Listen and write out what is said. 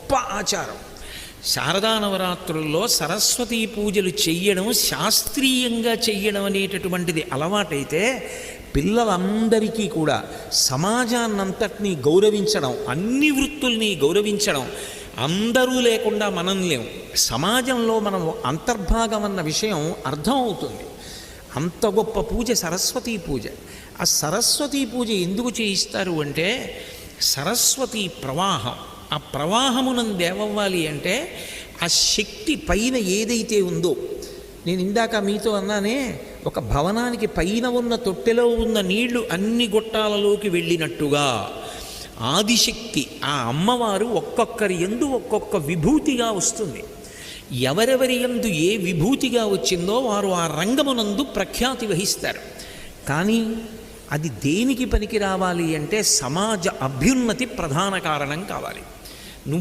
గొప్ప ఆచారం. శారదా నవరాత్రుల్లో సరస్వతీ పూజలు చెయ్యడం శాస్త్రీయంగా చెయ్యడం అనేటటువంటిది అలవాటైతే పిల్లలందరికీ కూడా సమాజాన్నంతటినీ గౌరవించడం అన్ని వృత్తుల్ని గౌరవించడం అందరూ లేకుండా మనం లేము సమాజంలో మనం అంతర్భాగం అన్న విషయం అర్థం అవుతుంది అంత గొప్ప పూజ సరస్వతీ పూజ. ఆ సరస్వతీ పూజ ఎందుకు చేయిస్తారు అంటే సరస్వతి ప్రవాహం. ఆ ప్రవాహమునందు ఏమవ్వాలి అంటే ఆ శక్తి పైన ఏదైతే ఉందో నేను ఇందాక మీతో అన్నానే ఒక భవనానికి పైన ఉన్న తొట్టెలో ఉన్న నీళ్ళు అన్ని గొట్టాలలోకి వెళ్ళినట్టుగా ఆదిశక్తి ఆ అమ్మవారు ఒక్కొక్కరి ఎందు ఒక్కొక్క విభూతిగా వస్తుంది. ఎవరెవరి యందు ఏ విభూతిగా వచ్చిందో వారు ఆ రంగమునందు ప్రఖ్యాతి వహిస్తారు. కానీ అది దేనికి పనికి రావాలి అంటే సమాజ అభ్యున్నతి ప్రధాన కారణం కావాలి. não